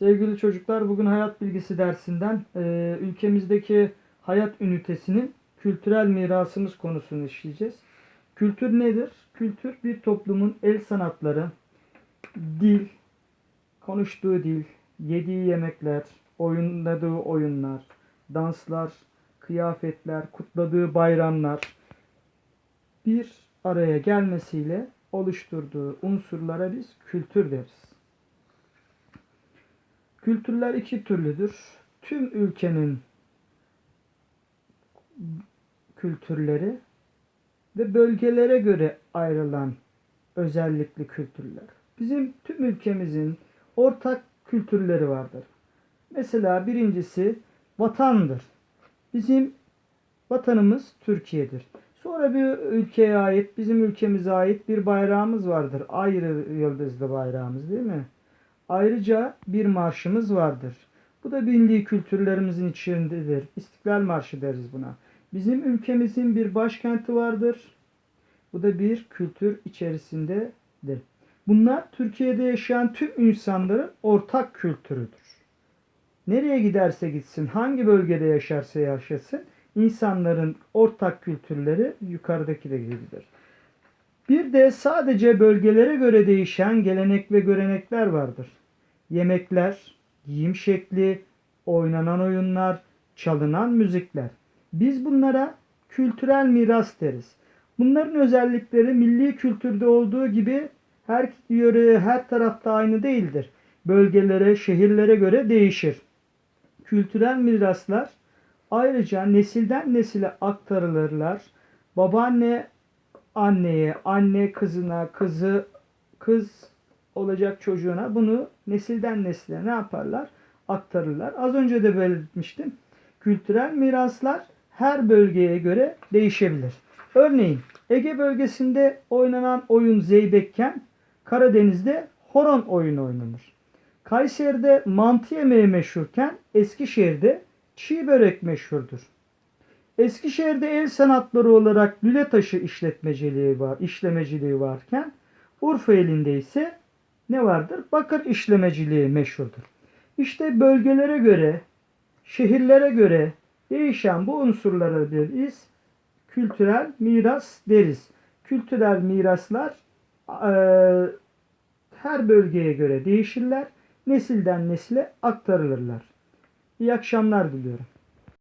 Sevgili çocuklar, bugün hayat bilgisi dersinden e, ülkemizdeki hayat ünitesinin kültürel mirasımız konusunu işleyeceğiz. Kültür nedir? Kültür bir toplumun el sanatları, dil, konuştuğu dil, yediği yemekler, oynadığı oyunlar, danslar, kıyafetler, kutladığı bayramlar bir araya gelmesiyle oluşturduğu unsurlara biz kültür deriz. Kültürler iki türlüdür. Tüm ülkenin kültürleri ve bölgelere göre ayrılan özellikli kültürler. Bizim tüm ülkemizin ortak kültürleri vardır. Mesela birincisi vatandır. Bizim vatanımız Türkiye'dir. Sonra bir ülkeye ait, bizim ülkemize ait bir bayrağımız vardır. Ayrı yıldızlı bayrağımız değil mi? Ayrıca bir marşımız vardır. Bu da milli kültürlerimizin içindedir. İstiklal Marşı deriz buna. Bizim ülkemizin bir başkenti vardır. Bu da bir kültür içerisindedir. Bunlar Türkiye'de yaşayan tüm insanların ortak kültürüdür. Nereye giderse gitsin, hangi bölgede yaşarsa yaşasın, insanların ortak kültürleri yukarıdaki de gibidir. Bir de sadece bölgelere göre değişen gelenek ve görenekler vardır. Yemekler, giyim şekli, oynanan oyunlar, çalınan müzikler. Biz bunlara kültürel miras deriz. Bunların özellikleri milli kültürde olduğu gibi her yöre, her tarafta aynı değildir. Bölgelere, şehirlere göre değişir. Kültürel miraslar ayrıca nesilden nesile aktarılırlar. Babaanne anneye, anne kızına, kızı kız olacak çocuğuna bunu nesilden nesile ne yaparlar? Aktarırlar. Az önce de belirtmiştim. Kültürel miraslar her bölgeye göre değişebilir. Örneğin Ege bölgesinde oynanan oyun zeybekken Karadeniz'de horon oyunu oynanır. Kayseri'de mantı yemeği meşhurken Eskişehir'de çiğ börek meşhurdur. Eskişehir'de el sanatları olarak lüle taşı işletmeciliği var, işlemeciliği varken Urfa elinde ise ne vardır? Bakır işlemeciliği meşhurdur. İşte bölgelere göre, şehirlere göre değişen bu unsurlara biz kültürel miras deriz. Kültürel miraslar e, her bölgeye göre değişirler. Nesilden nesile aktarılırlar. İyi akşamlar diliyorum.